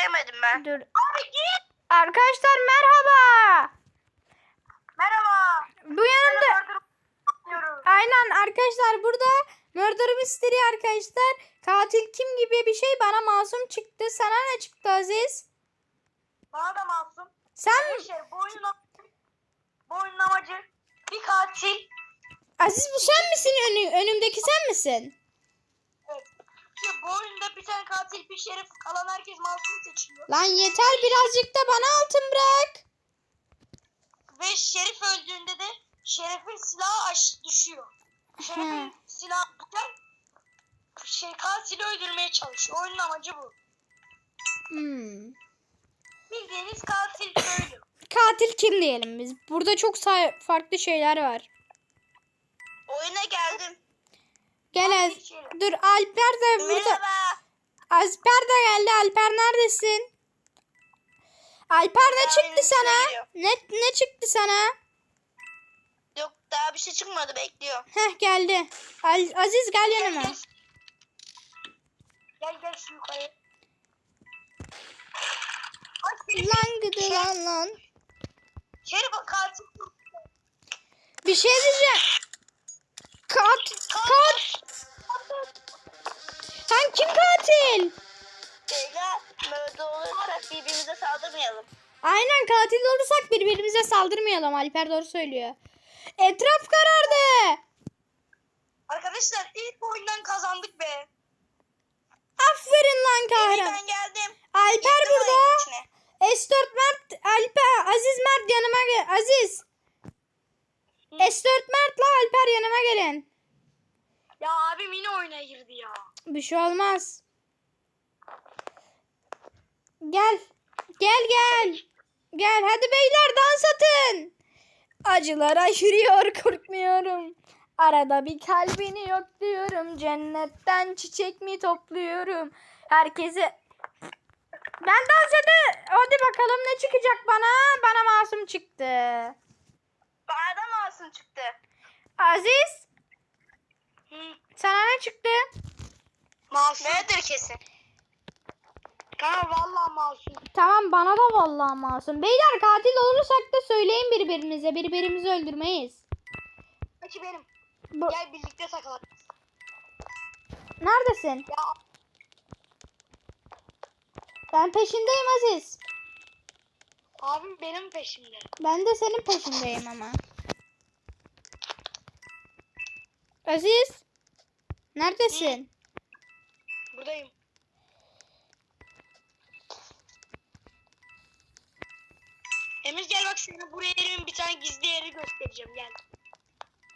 giremedim ben. Dur. Abi git. Arkadaşlar merhaba. Merhaba. Bu yanımda aynen arkadaşlar burada Murder Mystery arkadaşlar. Katil kim gibi bir şey bana masum çıktı. Sana ne çıktı Aziz? Bana da masum. Sen bu oyunun amacı bir katil. Aziz bu sen misin? Önü, önümdeki sen misin? İşte bu oyunda bir tane katil bir şerif kalan herkes masum seçiliyor. Lan yeter birazcık da bana altın bırak. Ve şerif öldüğünde de şerifin silahı aş düşüyor. Şerifin silahı biter. Şey, katili öldürmeye çalışıyor. Oyunun amacı bu. Hmm. Bildiğiniz katil köylü. Katil kim diyelim biz? Burada çok farklı şeyler var. Oyuna geldim. Gel Az- Dur Alper de burada. Alper de geldi. Alper neredesin? Alper ne çıktı sana? Ne ne çıktı sana? Yok daha bir şey çıkmadı bekliyor. Heh geldi. Al- Aziz gel yanıma. Gel gel, gel şu yukarı. Şerif, Lan gıdı lan lan. Şerif katil. Bir şey diyeceğim. Kat kat. Sen kim katil? Beyler böyle olursak birbirimize saldırmayalım. Aynen katil olursak birbirimize saldırmayalım. Alper doğru söylüyor. Etraf karardı. Arkadaşlar ilk oyundan kazandık be. Aferin lan kahraman. Ben geldim. Alper burada. oyunun içine. S4 Mert, Alper, Aziz Mert yanıma gel. Aziz. S4 Mert'la Alper yanıma gelin. Ya abim yine oyuna girdi ya. Bir şey olmaz. Gel. Gel gel. Gel hadi beyler dans atın. Acılara yürüyor korkmuyorum. Arada bir kalbini yok diyorum. Cennetten çiçek mi topluyorum. Herkese ben dans ede. Hadi bakalım ne çıkacak bana. Bana masum çıktı. Bana da masum çıktı. Aziz Hı. sana ne çıktı? Masum. Nedir kesin? Kanka vallahi masum. Tamam bana da vallahi masum. Beyler katil olursak da söyleyin birbirimize. Birbirimizi öldürmeyiz. Peki benim. Bu... Gel birlikte takalım. Neredesin? Ya Ben peşindeyim Aziz. abim benim peşimde. Ben de senin peşindeyim ama. Aziz. Neredesin? Buradayım. Emir gel bak sana buraya yerimin bir tane gizli yeri göstereceğim gel.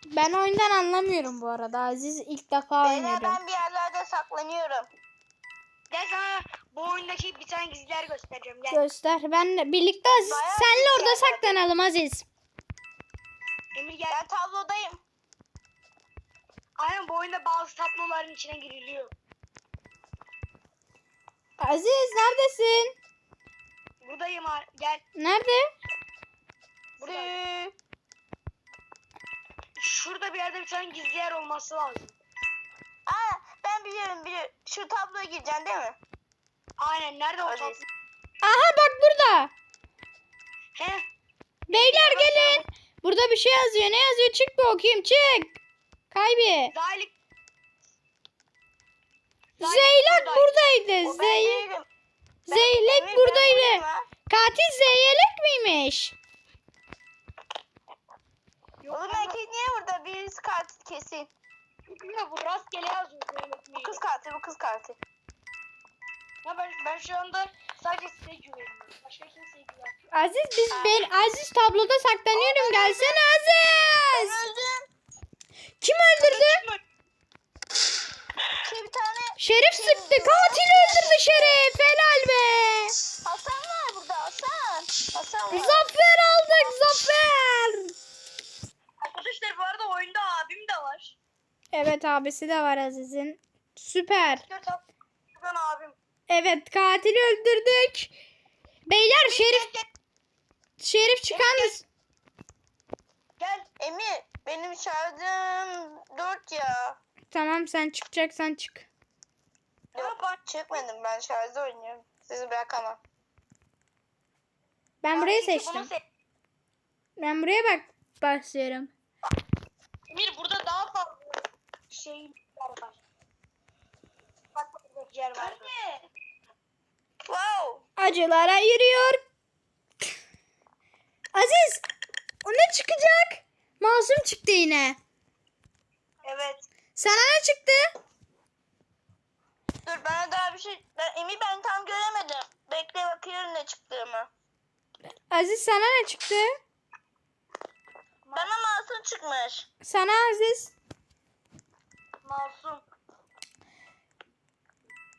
Ben oyundan anlamıyorum bu arada. Aziz ilk defa oynuyorum. bir yerlerde saklanıyorum. Gel sana bu oyundaki bir tane gizli yer göstereceğim gel. Göster. Ben birlikte Aziz Bayağı senle orada saklanalım Aziz. Emir gel. Ben tablodayım. Aynen bu oyunda bazı tabloların içine giriliyor. Aziz neredesin? Buradayım ha- gel. Nerede? Buradayım. Şurada bir yerde bir tane gizli yer olması lazım. Aa ben biliyorum biliyorum. Şu tabloya gireceksin değil mi? Aynen nerede o tablo? Aha bak burada. He? Beyler gelin. Burada bir şey yazıyor. Ne yazıyor? Çık bir okuyayım. Çık. Kaybi. Zaylik. Zeylek buradaydı. Zey Zeylek buradaydı. Katil Zeylek miymiş? Yok, Oğlum erkek niye burada? Birisi katil kesin. Ya bu rastgele yazıyor. Bu kız katil bu kız katil. Ya ben, ben şu anda sadece size güveniyorum. Başka kimseye güvenmiyorum. Aziz biz ben Aziz tabloda saklanıyorum. Gelsene Aziz. Öldüm. Kim öldürdü? Şey bir tane Şerif sıktı. Katil öldürdü Şerif. Helal be. Hasan var burada Hasan. Hasan var. Zafer aldık. Zafer. Arkadaşlar bu arada oyunda abim de var. Evet abisi de var Aziz'in. Süper. Buradan abim. Evet katili öldürdük. Beyler Şerif Şerif çıkan mısın? gel. Emir benim şarjım 4 ya. Tamam sen çıkacaksan çık. Ya bak. Çıkmadım ben şarjda oynuyorum. Sizi bırakamam. Ben burayı ki bunu seçtim. seç- Ben buraya bak basıyorum. Emir burada daha fazla şey var. Bak yer var. Wow. Acılara yürüyor. Aziz o ne çıkacak? Masum çıktı yine. Evet. Sana ne çıktı? Dur bana daha bir şey... Ben, Emi ben tam göremedim. Bekle bakıyorum ne çıktığımı. Aziz sana ne çıktı? Bana masum çıkmış. Sana Aziz. Masum.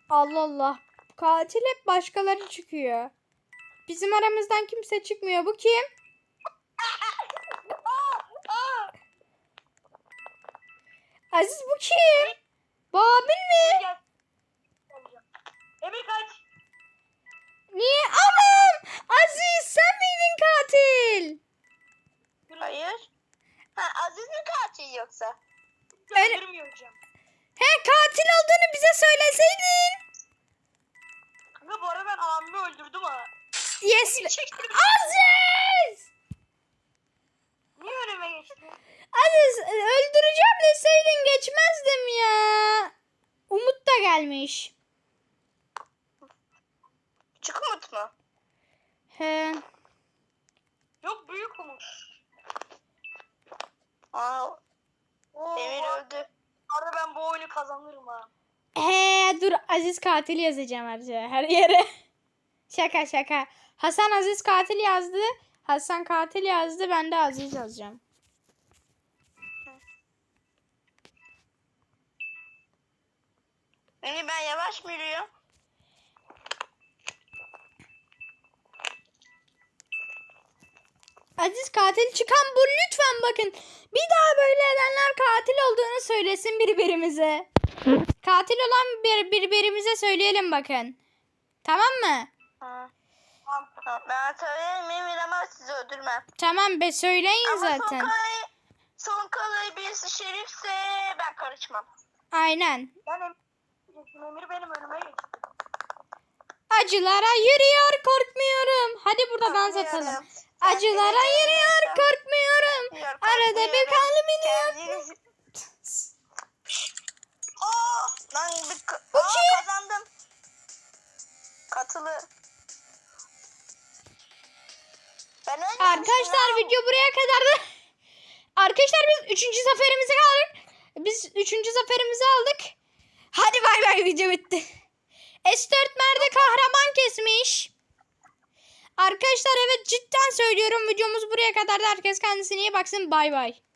Allah Allah. Katil hep başkaları çıkıyor. Bizim aramızdan kimse çıkmıyor. Bu kim? Aa! Aziz bu kim? Bu abin mi? Gel. Emir kaç. Niye? Anam! Aziz sen miydin katil? Hayır. Ha Aziz mi katil yoksa? Öyle- hocam. He katil olduğunu bize söyleseydin. Kanka bu arada ben abimi öldürdüm ha. Yes. Aziz! Niye önüme geçtin? Aziz öldüreceğim deseydin geçmezdim ya. Umut da gelmiş. Küçük Umut mu? He. Yok büyük umut. Aa, Oo, Emir öldü. arada ben bu oyunu kazanırım ha. He dur Aziz katil yazacağım her şeye, her yere. şaka şaka. Hasan Aziz katil yazdı. Hasan katil yazdı. Ben de Aziz yazacağım. Emi ben yavaş mı yürüyorum? Aziz katil çıkan bu lütfen bakın. Bir daha böyle edenler katil olduğunu söylesin birbirimize. Katil olan bir, birbirimize söyleyelim bakın. Tamam mı? Ha. Tamam. Ha, Ben söylerim Emir ama sizi öldürmem. Tamam be söyleyin Ama son zaten. kalayı, son kalayı birisi şerifse ben karışmam. Aynen. Ben Emir, Emir benim önüme geçti. Acılara yürüyor korkmuyorum. Hadi burada dans. Ben Acılara yürüyor korkmuyorum. Arada bir korkmuyorum. kalbini Kendiniz... Aa, lan bir ka- Bu Aa, kim? kazandım. Katılı. Ben ölmemiştim Arkadaşlar ya. video buraya kadar da Arkadaşlar biz üçüncü zaferimizi aldık. Biz üçüncü zaferimizi aldık. Hadi bay bay video bitti. S4 Mer'de kahraman kesmiş. Arkadaşlar evet cidden söylüyorum videomuz buraya kadar da herkes kendisine iyi baksın bay bay.